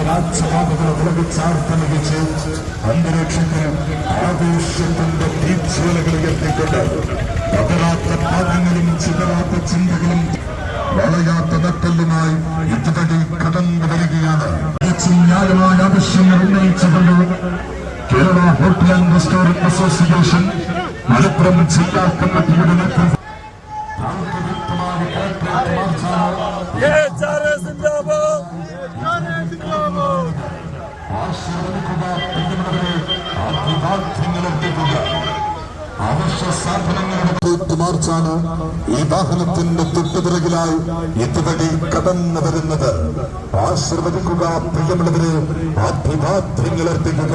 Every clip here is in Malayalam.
രാജ്യഭാഗങ്ങളെ വിളവിച്ചാർത്തലകിച്ച് അന്തരീക്ഷത്തിന് ആവേശത്തിന്റെ തീച്ചുവലകൾ ഉയർത്തിക്കൊണ്ട് പകരാത്ത പാദങ്ങളും ചിതറാത്ത ചിന്തകളും വളയാത്ത നട്ടെല്ലുമായി ഇതുവഴി കടന്നു വരികയാണ് തികച്ചും ന്യായമായ ആവശ്യങ്ങൾ ഉന്നയിച്ചുകൊണ്ട് കേരള റെസ്റ്റോറന്റ് അസോസിയേഷൻ മലപ്പുറം ജില്ലാ കമ്മിറ്റിയുടെ നേതൃത്വം അവശ്യ സാധനങ്ങളുടെ മാർച്ചാണ് ഈ വാഹനത്തിന്റെ തൊട്ടുപിറകിലായി ഇതുവഴി കടന്നു വരുന്നത്. ആശീർവദിക്കുക പ്രിയമുള്ളവരെ അഭിവാദ്യങ്ങളെത്തിക്കുക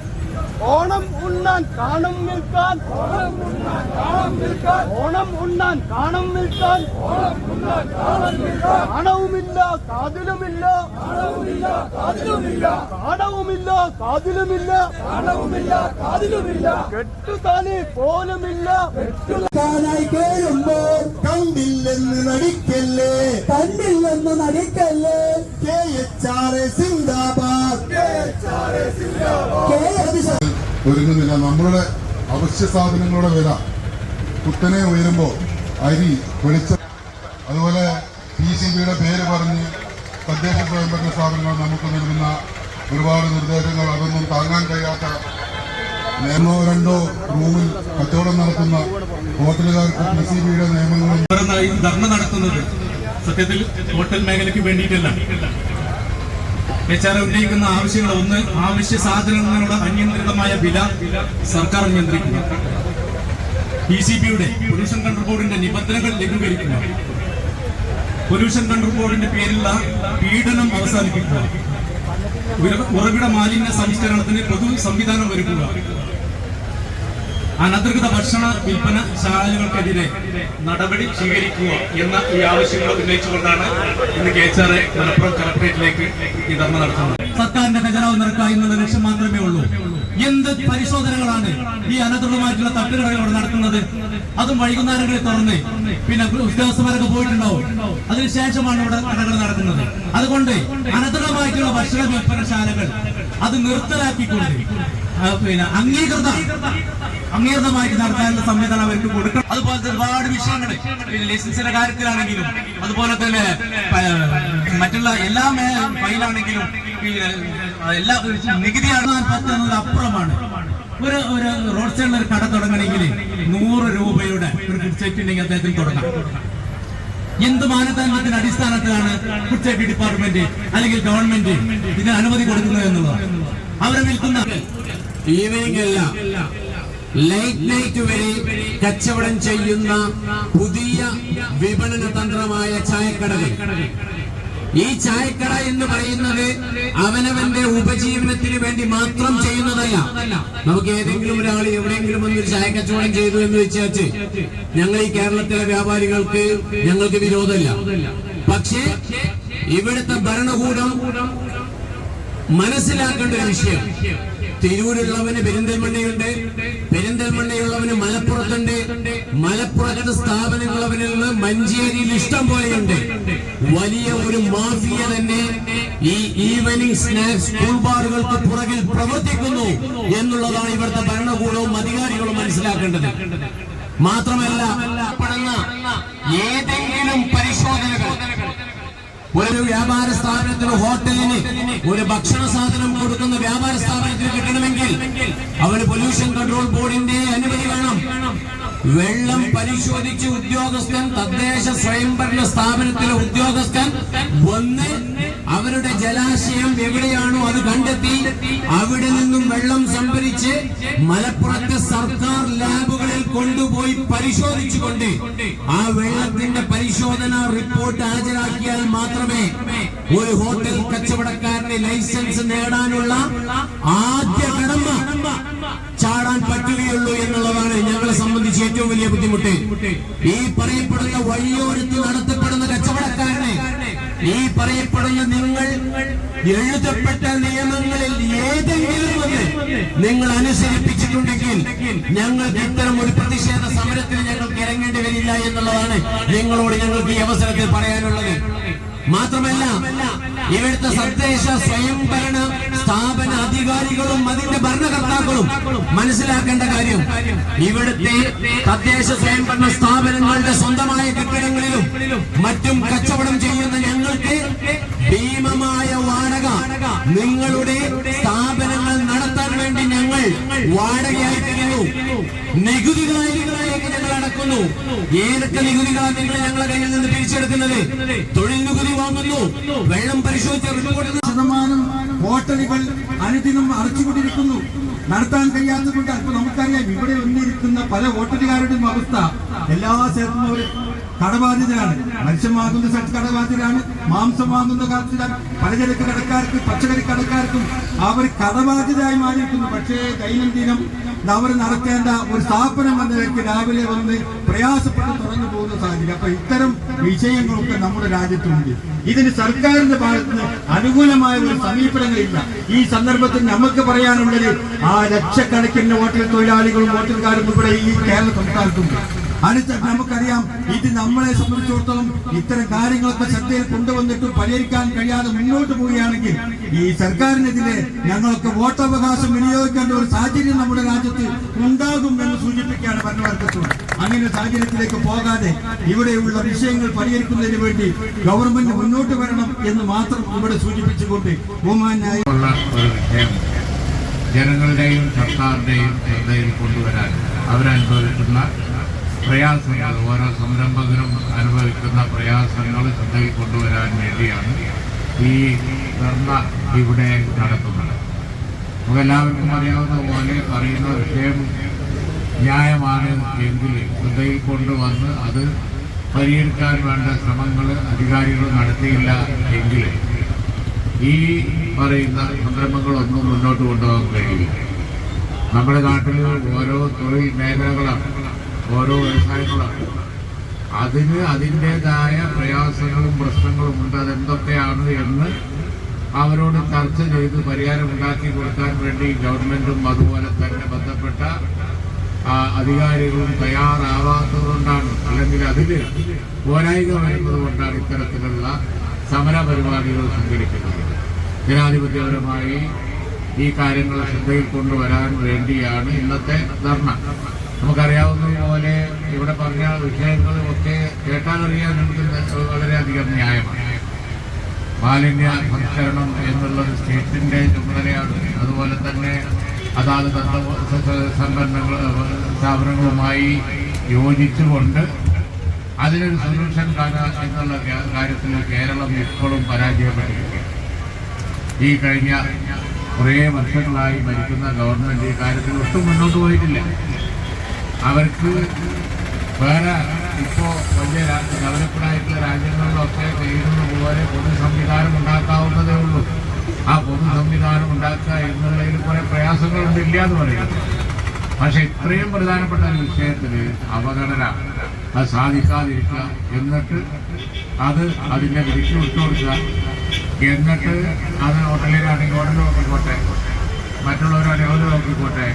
ഓണം ഉണ്ണാൻ കാണും നിൽക്കാൻ ഓണം ഉണ്ണാൻ കാണും നിൽക്കാൻ കാണവുമില്ല കാതിലുമില്ല. കാണവുമില്ല കാതിലുമില്ല. കാണവുമില്ല കാതിലുമില്ല കാണവുമില്ല കാതിലുമില്ല കെട്ടുതാലി പോലുമില്ല. ായി കേറുമ്പോൾ കണ്ടില്ലെന്ന് നടിക്കല്ലേ? കണ്ടില്ലെന്ന് നടിക്കല്ലേ? കെ എച്ച് ആർ എ സിന്ദാബാദ്. കെ എസ് ഒരുങ്ങുന്നില്ല. നമ്മളുടെ അവശ്യ സാധനങ്ങളുടെ വില കുത്തനെ ഉയരുമ്പോൾ അരി വെളിച്ചം. അതുപോലെ പി സി ബിയുടെ പേര് പറഞ്ഞ് തദ്ദേശ സ്വയംഭരണ സ്ഥാപനങ്ങൾ നമുക്ക് നൽകുന്ന ഒരുപാട് നിർദ്ദേശങ്ങൾ അതൊന്നും താങ്ങാൻ കഴിയാത്ത ഒന്നോ രണ്ടോ റൂമിൽ കച്ചവടം നടത്തുന്ന ഹോട്ടലുകാർക്ക് പി സി ബിയുടെ നിയമങ്ങളും ധർണ നടത്തുന്നത്? സത്യത്തിൽ ഹോട്ടൽ മേഖലയ്ക്ക് വേണ്ടിയിട്ടല്ല. എച്ച് ആർ ഉന്നയിക്കുന്ന ആവശ്യങ്ങൾ ഒന്ന് ആവശ്യ സാധനങ്ങളുടെ അനിയന്ത്രിതമായ വില സർക്കാർ നിയന്ത്രിക്കുക ഇ സി ബിയുടെ പൊല്യൂഷൻ കൺട്രോൾ ബോർഡിന്റെ നിബന്ധനകൾ ലഘൂകരിക്കുക പൊല്യൂഷൻ കൺട്രോൾ ബോർഡിന്റെ പേരിലുള്ള പീഡനം അവസാനിപ്പിക്കുക. ഉറവിട മാലിന്യ സംസ്കരണത്തിന് പൊതു സംവിധാനം ഒരുക്കുക. അനധികൃത ഭക്ഷണ വിൽപ്പന ശാലകൾക്കെതിരെ നടപടി സ്വീകരിക്കുക എന്ന ഈ ആവശ്യങ്ങൾ ഉന്നയിച്ചുകൊണ്ടാണ് ഇന്ന് കെ എച്ച് ആർ മലപ്പുറം കലക്ടറേറ്റിലേക്ക് ഈ ധർമ്മ നടത്തുന്നത്. സർക്കാരിന്റെ ഖജനാവ് നിറക്കുക എന്നുള്ള ലക്ഷ്യം മാത്രമേ ഉള്ളൂ. എന്ത് പരിശോധനകളാണ് ഈ അനധികൃതമായിട്ടുള്ള തട്ടുകടകൾ ഇവിടെ നടത്തുന്നത്? അതും വൈകുന്നേരങ്ങളിൽ തുറന്ന് പിന്നെ ഉദ്യോഗസ്ഥന്മാരൊക്കെ പോയിട്ടുണ്ടാവും. അതിനുശേഷമാണ് ഇവിടെ കടകൾ നടക്കുന്നത്. അതുകൊണ്ട് അനധികൃതമായിട്ടുള്ള ഭക്ഷണ വിൽപ്പനശാലകൾ അത് നിർത്തലാക്കിക്കൊണ്ട് പിന്നെ അംഗീകൃത അംഗീകൃതമായിട്ട് നടത്താനുള്ള സംവിധാനം അവർക്ക് കൊടുക്കണം. അതുപോലത്തെ ഒരുപാട് വിഷയങ്ങൾ. ലൈസൻസിന്റെ കാര്യത്തിലാണെങ്കിലും അതുപോലെ തന്നെ മറ്റുള്ള എല്ലാ ഫയലാണെങ്കിലും എല്ലാ എല്ലാ നികുതിയാണ് പറ്റുന്നത് അപ്പുറമാണ്. ഒരു ഒരു റോഡ് സൈഡിൽ ഒരു കട തുടങ്ങണമെങ്കിൽ നൂറ് രൂപയുടെ ഒരു ചെക്ക് ഉണ്ടെങ്കിൽ അദ്ദേഹത്തിന് തുടങ്ങാം. എന്ത് മാനദണ്ഡത്തിന്റെ അടിസ്ഥാനത്തിലാണ് ഫുഡ് ഡിപ്പാർട്ട്മെന്റ് അല്ലെങ്കിൽ ഗവൺമെന്റ് ഇതിന് അനുമതി കൊടുക്കുന്നത് എന്നുള്ളത്. അവരെ വിൽക്കുന്ന ഈവനിങ് അല്ല ലൈറ്റ് നൈറ്റ് വരെ കച്ചവടം ചെയ്യുന്ന പുതിയ വിപണന തന്ത്രമായ ചായക്കടകൾ. ഈ ചായക്കട എന്ന് പറയുന്നത് അവനവന്റെ ഉപജീവനത്തിന് വേണ്ടി മാത്രം ചെയ്യുന്നതല്ല. നമുക്ക് ഏതെങ്കിലും ഒരാൾ എവിടെയെങ്കിലും ഒരു ചായ കച്ചവടം ചെയ്തു എന്ന് വെച്ചാച്ച് ഞങ്ങൾ ഈ കേരളത്തിലെ വ്യാപാരികൾക്ക് ഞങ്ങൾക്ക് വിരോധമില്ല. പക്ഷേ ഇവിടുത്തെ ഭരണകൂടം മനസ്സിലാക്കേണ്ട ഒരു വിഷയം. തിരൂരുള്ളവന് പെരിന്തൽമണ്ണയുണ്ട്. പെരിന്തൽമണ്ണയുള്ളവന് മലപ്പുറത്തുണ്ട്. മലപ്പുറത്ത് സ്ഥാപനങ്ങളുള്ളവനുള്ള മഞ്ചേരിയിൽ ഇഷ്ടം പോലെയുണ്ട്. വലിയ ഒരു മാഫിയ തന്നെ ഈ ഈവനിങ് സ്നാക്സ് സ്കൂൾ ബാറുകൾക്ക് പുറകിൽ പ്രവർത്തിക്കുന്നു എന്നുള്ളതാണ് ഇവിടുത്തെ ഭരണകൂടവും അധികാരികളും മനസ്സിലാക്കേണ്ടത്. മാത്രമല്ല ഏതെങ്കിലും പരിശോധനകൾ ഒരു വ്യാപാര സ്ഥാപനത്തിന് ഹോട്ടലിന് ഒരു ഭക്ഷണ സാധനം കൊടുക്കുന്ന വ്യാപാര സ്ഥാപനത്തിന് കിട്ടണമെങ്കിൽ അവർ പൊല്യൂഷൻ കൺട്രോൾ ബോർഡിന്റെ അനുമതി വേണം. വെള്ളം പരിശോധിച്ച് ഉദ്യോഗസ്ഥൻ തദ്ദേശ സ്വയംഭരണ സ്ഥാപനത്തിലെ ഉദ്യോഗസ്ഥൻ വന്ന് അവരുടെ ജലാശയം എവിടെയാണോ അത് കണ്ടെത്തി അവിടെ നിന്നും വെള്ളം സംഭരിച്ച് മലപ്പുറത്തെ സർക്കാർ ലാബുകളിൽ കൊണ്ടുപോയി പരിശോധിച്ചുകൊണ്ട് ആ വെള്ളത്തിന്റെ പരിശോധന റിപ്പോർട്ട് ഹാജരാക്കിയാൽ മാത്രമേ ഒരു ഹോട്ടൽ കച്ചവടക്കാരന് ലൈസൻസ് നേടാനുള്ള ആദ്യ ചാടാൻ പറ്റുകയുള്ളൂ എന്നുള്ളതാണ് ഞങ്ങളെ സംബന്ധിച്ച് ഏറ്റവും വലിയ ബുദ്ധിമുട്ട്. ഈ പറയപ്പെടുന്ന വഴിയോരത്ത് നടത്തപ്പെടുന്ന കച്ചവടക്കാരനെ ഈ പറയപ്പെടുന്ന നിങ്ങൾ എഴുതപ്പെട്ട നിയമങ്ങളിൽ ഏതെങ്കിലും ഒന്ന് നിങ്ങൾ അനുസരിപ്പിച്ചിട്ടുണ്ടെങ്കിൽ ഞങ്ങൾക്ക് ഇത്തരം ഒരു പ്രതിഷേധ സമരത്തിൽ ഞങ്ങൾക്ക് ഇറങ്ങേണ്ടി വരില്ല എന്നുള്ളതാണ് നിങ്ങളോട് ഞങ്ങൾക്ക് ഈ അവസരത്തിൽ പറയാനുള്ളത്. മാത്രമല്ല ഇവിടുത്തെ തദ്ദേശ സ്വയംഭരണ സ്ഥാപന അധികാരികളും അതിന്റെ ഭരണകർത്താക്കളും മനസ്സിലാക്കേണ്ട കാര്യം ഇവിടുത്തെ തദ്ദേശ സ്വയംഭരണ സ്ഥാപനങ്ങളുടെ സ്വന്തമായ കെട്ടിടങ്ങളിലും മറ്റും കച്ചവടം ചെയ്യുന്ന ഞങ്ങൾക്ക് ഭീമമായ വാടക നിങ്ങളുടെ സ്ഥാപനങ്ങൾ നടത്താൻ വേണ്ടി ഞങ്ങൾ വാടകയായി തരുന്നു നികുതികളായിലേക്ക് ഞങ്ങൾ അടക്കുന്നു ഏതൊക്കെ നികുതികളാണ് നിങ്ങൾ ഞങ്ങളുടെ കയ്യിൽ നിന്ന് പിരിച്ചെടുക്കുന്നത്? തൊഴിൽ നികുതി വാങ്ങുന്നു. വെള്ളം പരിശോധിച്ച് റിപ്പോർട്ട് ശതമാനം ഹോട്ടലുകൾ അനുദിനം അടച്ചുകൊണ്ടിരിക്കുന്നു. നടത്താൻ കഴിയാത്തതുകൊണ്ട് അപ്പൊ നമുക്കറിയാം ഇവിടെ വന്നിരിക്കുന്ന പല ഹോട്ടലുകാരുടെയും അവസ്ഥ. എല്ലാ സ്ഥലത്തും കടബാധിതരാണ് മത്സ്യം വാങ്ങുന്ന സ്ഥലത്ത് കടബാധിതരാണ് മാംസം വാങ്ങുന്ന കാര്യത്തിലാണ് പലചരക്ക് കടക്കാർക്ക് പച്ചക്കറി കടക്കാർക്കും അവർ കടബാധിതരായി മാറിയിരിക്കുന്നു. പക്ഷേ ദൈനംദിനം അവർ നടത്തേണ്ട ഒരു സ്ഥാപനം എന്ന രാവിലെ വന്ന് പ്രയാസപ്പെട്ട് തുറന്നു പോകുന്ന സാഹചര്യം. അപ്പൊ ഇത്തരം വിഷയങ്ങളൊക്കെ നമ്മുടെ രാജ്യത്തുണ്ട്. ഇതിന് സർക്കാരിന്റെ ഭാഗത്ത് അനുകൂലമായ ഒരു സമീപനങ്ങളില്ല. ഈ സന്ദർഭത്തിൽ നമുക്ക് പറയാനുള്ളത് ആ ലക്ഷക്കണക്കിന് ഹോട്ടൽ തൊഴിലാളികളും ഹോട്ടൽക്കാരും ഇവിടെ ഈ കേരള സംസ്ഥാനത്തുണ്ട്. അടുത്ത നമുക്കറിയാം ഇത് നമ്മളെ സംബന്ധിച്ചിടത്തോളം ഇത്തരം കാര്യങ്ങളൊക്കെ ശ്രദ്ധയിൽ കൊണ്ടുവന്നിട്ടും പരിഹരിക്കാൻ കഴിയാതെ മുന്നോട്ട് പോവുകയാണെങ്കിൽ ഈ സർക്കാരിനെതിരെ ഞങ്ങൾക്ക് വോട്ടവകാശം വിനിയോഗിക്കേണ്ട ഒരു സാഹചര്യം നമ്മുടെ രാജ്യത്ത് ഉണ്ടാകും എന്ന് സൂചിപ്പിക്കുകയാണ് ഭരണവർഗത്തോട്. അങ്ങനെ സാഹചര്യത്തിലേക്ക് പോകാതെ ഇവിടെയുള്ള വിഷയങ്ങൾ പരിഹരിക്കുന്നതിന് വേണ്ടി ഗവൺമെന്റ് മുന്നോട്ട് വരണം എന്ന് മാത്രം ഇവിടെ സൂചിപ്പിച്ചുകൊണ്ട് ബഹുമാനായി ജനങ്ങളുടെയും സർക്കാരിന്റെയും ശ്രദ്ധയിൽ കൊണ്ടുവരാൻ അവരനുഭവിക്കുന്ന പ്രയാസങ്ങൾ ഓരോ സംരംഭകരും അനുഭവിക്കുന്ന പ്രയാസങ്ങൾ ശ്രദ്ധയിൽ കൊണ്ടുവരാൻ വേണ്ടിയാണ് ഈ ധർണ ഇവിടെ നടത്തുന്നത്. നമുക്കെല്ലാവർക്കും അറിയാവുന്ന പോലെ പറയുന്ന വിഷയം ന്യായമാണ് എങ്കിൽ ശ്രദ്ധയിൽ കൊണ്ടുവന്ന് അത് പരിഹരിക്കാൻ വേണ്ട ശ്രമങ്ങൾ അധികാരികൾ നടത്തിയില്ല എങ്കിൽ ഈ പറയുന്ന സംരംഭങ്ങളൊന്നും മുന്നോട്ട് കൊണ്ടുപോകാൻ കഴിയില്ല. നമ്മുടെ നാട്ടിൽ ഓരോ തൊഴിൽ മേഖലകളാണ് ഓരോ വ്യവസായങ്ങളാണ് അതിന് അതിന്റെതായ പ്രയാസങ്ങളും പ്രശ്നങ്ങളും ഉണ്ട്. അതെന്തൊക്കെയാണ് എന്ന് അവരോട് ചർച്ച ചെയ്ത് പരിഹാരം ഉണ്ടാക്കി കൊടുക്കാൻ വേണ്ടി ഗവൺമെന്റും അതുപോലെ തന്നെ ബന്ധപ്പെട്ട അധികാരികളും തയ്യാറാവാത്തതുകൊണ്ടാണ് അല്ലെങ്കിൽ അതിൽ പോരായ്മ വരുന്നത് കൊണ്ടാണ് ഇത്തരത്തിലുള്ള സമര പരിപാടികൾ സംഘടിപ്പിക്കുന്നത്. ജനാധിപത്യപരമായി ഈ കാര്യങ്ങൾ ശ്രദ്ധയിൽ കൊണ്ടുവരാൻ വേണ്ടിയാണ് ഇന്നത്തെ ധർണ. നമുക്കറിയാവുന്നതുപോലെ ഇവിടെ പറഞ്ഞ വിഷയങ്ങളും ഒക്കെ കേട്ടാലറിയാൻ നമുക്ക് വളരെയധികം ന്യായമാണ്. മാലിന്യ സംസ്കരണം എന്നുള്ളത് സ്റ്റേറ്റിന്റെ ചുമതലയാണ്. അതുപോലെ തന്നെ അതാത് സംഘടനകൾ സ്ഥാപനങ്ങളുമായി യോജിച്ചുകൊണ്ട് അതിനൊരു സൊല്യൂഷൻ കാണാൻ എന്നുള്ള കാര്യത്തിൽ കേരളം ഇപ്പോഴും പരാജയപ്പെട്ടിരിക്കുകയാണ്. ഈ കഴിഞ്ഞ കുറേ വർഷങ്ങളായി ഭരിക്കുന്ന ഗവൺമെന്റ് ഈ കാര്യത്തിൽ ഒട്ടും മുന്നോട്ട് പോയിട്ടില്ല. അവർക്ക് വേറെ ഇപ്പോൾ വലിയ ഡെവലപ്ഡായിട്ടുള്ള രാജ്യങ്ങളിലൊക്കെ ചെയ്യുന്നത് പോലെ പൊതു സംവിധാനം ഉണ്ടാക്കാവുന്നതേ ഉള്ളൂ. ആ പൊതു സംവിധാനം ഉണ്ടാക്കുക എന്നുള്ളതിൽ കുറെ പ്രയാസങ്ങളുണ്ട് ഇല്ല എന്ന് പറയുന്നത് പക്ഷെ ഇത്രയും പ്രധാനപ്പെട്ട ഒരു വിഷയത്തിൽ അവഗണന അത് സാധിക്കാതിരിക്കുക എന്നിട്ട് അത് അതിന്റെ വിരിച്ചു വിട്ടുകൊടുക്കുക എന്നിട്ട് അത് ഹോട്ടലിലാണെങ്കിൽ ഹോട്ടൽ നോക്കിക്കോട്ടെ മറ്റുള്ളവരാണെങ്കിൽ അവർ നോക്കിക്കോട്ടെ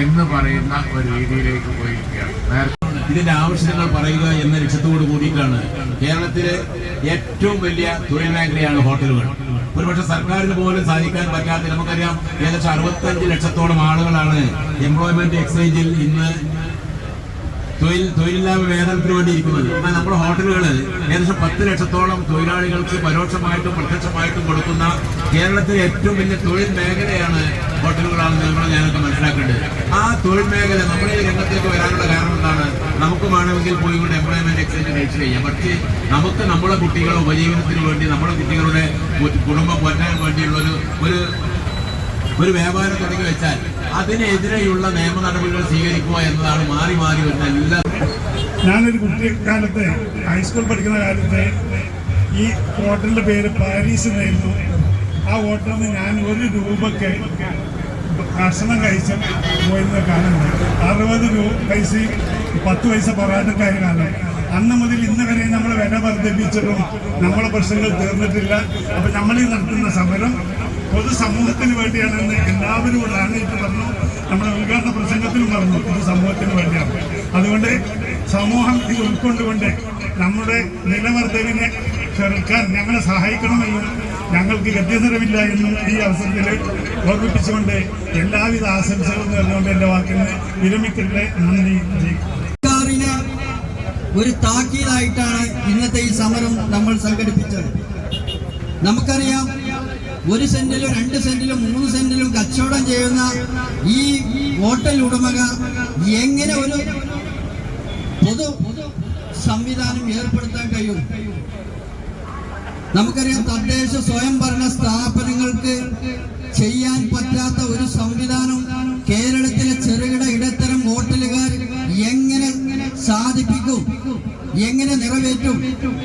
എന്ന് പറയുന്ന ഒരു രീതിയിലേക്ക് പോയിരിക്കുകയാണ്. ഇതിന്റെ ആവശ്യങ്ങൾ പറയുക എന്ന ലക്ഷ്യത്തോട് കൂടിയിട്ടാണ് കേരളത്തിലെ ഏറ്റവും വലിയ തൊഴിൽ മേഖലയാണ് ഹോട്ടലുകൾ. ഒരുപക്ഷെ സർക്കാരിന് പോലും സാധിക്കാൻ പറ്റാത്ത നമുക്കറിയാം ഏകദേശം അറുപത്തഞ്ച് ലക്ഷത്തോളം ആളുകളാണ് എംപ്ലോയ്മെന്റ് എക്സ്ചേഞ്ചിൽ ഇന്ന് തൊഴിൽ തൊഴിലില്ലായ്മ വേതനത്തിന് വേണ്ടി ഇരിക്കുന്നത്. എന്നാൽ നമ്മുടെ ഹോട്ടലുകൾ ഏകദേശം പത്ത് ലക്ഷത്തോളം തൊഴിലാളികൾക്ക് പരോക്ഷമായിട്ടും പ്രത്യക്ഷമായിട്ടും കൊടുക്കുന്ന കേരളത്തിലെ ഏറ്റവും വലിയ തൊഴിൽ മേഖലയാണ് ഹോട്ടലുകളാണെന്ന് നമ്മൾ ഞാനൊക്കെ മനസ്സിലാക്കേണ്ടത്. ആ തൊഴിൽ മേഖല നമ്മുടെ ഈ രംഗത്തേക്ക് വരാനുള്ള കാരണം എന്താണ്? നമുക്ക് വേണമെങ്കിൽ പോയി കൊണ്ട് എംപ്ലോയ്മെന്റ് എക്സ്ചേഞ്ച് രജിസ്റ്റർ ചെയ്യാം. പക്ഷേ നമുക്ക് നമ്മുടെ കുട്ടികളുടെ ഉപജീവനത്തിന് വേണ്ടി നമ്മുടെ കുട്ടികളുടെ കുടുംബം പോറ്റാൻ വേണ്ടിയുള്ള ഒരു ഒരു ഒരു വ്യാപാരം തുടങ്ങി വെച്ചാൽ അതിനെതിരെയുള്ള നിയമ നടപടികൾ സ്വീകരിക്കുക എന്നതാണ് മാറി മാറി വരുന്ന എല്ലാ ഞാനൊരു കുട്ടിക്കാലത്ത് ഹൈസ്കൂൾ പഠിക്കുന്ന കാലത്ത് ഈ ഹോട്ടലിന്റെ പേര് പാരീസ് എന്നായിരുന്നു. ആ ഹോട്ടലിൽ നിന്ന് ഞാൻ ഒരു രൂപക്ക് ഭക്ഷണം കഴിച്ച് പോയിരുന്ന കാലമുണ്ട് അറുപത് രൂപ പൈസ പത്ത് പൈസ പൊറാട്ടക്കായ കാലം. അന്ന് മുതൽ ഇന്ന് വരെ നമ്മൾ വില വർദ്ധിപ്പിച്ചിട്ടും നമ്മളെ പ്രശ്നങ്ങൾ തീർന്നിട്ടില്ല. അപ്പം നമ്മൾ ഈ നടത്തുന്ന സമരം പൊതുസമൂഹത്തിന് വേണ്ടിയാണെന്ന് എല്ലാവരും റാണിയിട്ട് പറഞ്ഞു. നമ്മുടെ ഉദ്ഘാടന പ്രസംഗത്തിലും പറഞ്ഞു. പൊതുസമൂഹത്തിന് വേണ്ടിയാണ്. അതുകൊണ്ട് സമൂഹം ഇത് ഉൾക്കൊണ്ടുകൊണ്ട് നമ്മുടെ നിലവർദ്ധവിനെ ചെറുക്കാൻ ഞങ്ങളെ സഹായിക്കണമെന്നും ഞങ്ങൾക്ക് ഗത്യന്തരമില്ല എന്നും ഈ അവസരത്തിൽ ഓർമ്മിപ്പിച്ചുകൊണ്ട് എല്ലാവിധ ആശംസകളും നേർന്നുകൊണ്ട് എന്റെ വാക്കിന് വിരമിക്കട്ടെ. നന്ദി. ഒരു താക്കീതായിട്ടാണ് ഇന്നത്തെ ഈ സമരം നമ്മൾ സംഘടിപ്പിച്ചത്. നമുക്കറിയാം ഒരു സെന്റിലും രണ്ട് സെന്റിലും മൂന്ന് സെന്റിലും കച്ചവടം ചെയ്യുന്ന ഈ ഹോട്ടൽ ഉടമകൾ എങ്ങനെ ഒരു പൊതു സംവിധാനം ഏർപ്പെടുത്താൻ കഴിയും? നമുക്കറിയാം തദ്ദേശ സ്വയംഭരണ സ്ഥാപനങ്ങൾക്ക് ചെയ്യാൻ പറ്റാത്ത ഒരു സംവിധാനം കേരളത്തിലെ ചെറുകിട ഇടത്തരം ഹോട്ടലുകാർ എങ്ങനെ സാധിപ്പിക്കും? എങ്ങനെ നിറവേറ്റും?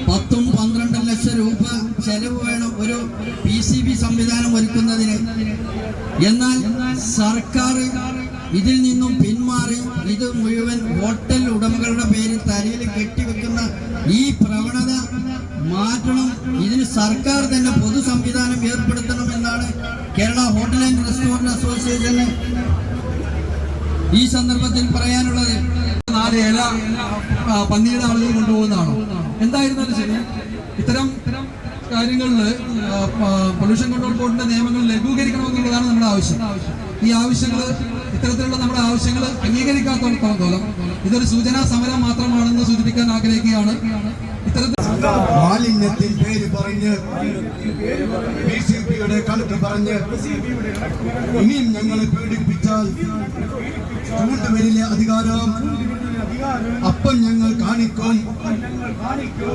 പത്തും പന്ത്രണ്ടും ലക്ഷം രൂപ ചെലവ് വേണം ഒരു പി സി ബി സംവിധാനം ഒരുക്കുന്നതിന്. എന്നാൽ സർക്കാർ ഇതിൽ നിന്നും പിന്മാറി ഇത് മുഴുവൻ ഹോട്ടൽ ഉടമകളുടെ പേരിൽ തലയിൽ കെട്ടിവെക്കുന്ന ഈ പ്രവണത മാറ്റണം. ഇതിന് സർക്കാർ തന്നെ പൊതു സംവിധാനം ഏർപ്പെടുത്തണം എന്നാണ് കേരള ഹോട്ടൽ ആൻഡ് റെസ്റ്റോറന്റ് അസോസിയേഷന് ഈ സന്ദർഭത്തിൽ പറയാനുള്ളത്. നാല് ഇല പന്നിയുടെ ആളുകൾ കൊണ്ടുപോകുന്നതാണോ? എന്തായിരുന്നാലും ശരി. ഇത്തരം കാര്യങ്ങളിൽ പൊല്യൂഷൻ കൺട്രോൾ ബോർഡിന്റെ നിയമങ്ങൾ ലഘൂകരിക്കണമെന്നുള്ളതാണ് നമ്മുടെ ആവശ്യം. ഈ ആവശ്യങ്ങൾ ഇത്തരത്തിലുള്ള നമ്മുടെ ആവശ്യങ്ങൾ അംഗീകരിക്കാത്തോളം ഇതൊരു സൂചനാ സമരം മാത്രമാണെന്ന് സൂചിപ്പിക്കാൻ ആഗ്രഹിക്കുകയാണ്. മാലിന്യത്തിൻ പേര് പറഞ്ഞ് ബി സി പിയുടെ കണക്ക് പറഞ്ഞ് ഇനിയും ഞങ്ങളെ പേടിപ്പിച്ചാൽ ചൂണ്ടുവരിലെ അധികാരം. അപ്പം ഞങ്ങൾ കാണിക്കും.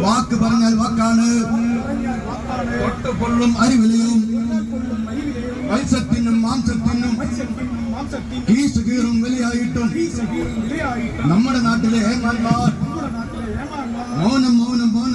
വാക്ക് പറഞ്ഞാൽ വാക്കാണ്. കൊള്ളും അരിവിലയും. മത്സ്യത്തിനും മാംസത്തിനും കീസ് കീറും വിലയായിട്ടും. നമ്മുടെ നാട്ടിലെ ഏമാന്മാർ മൗനം മൗനം മൗനം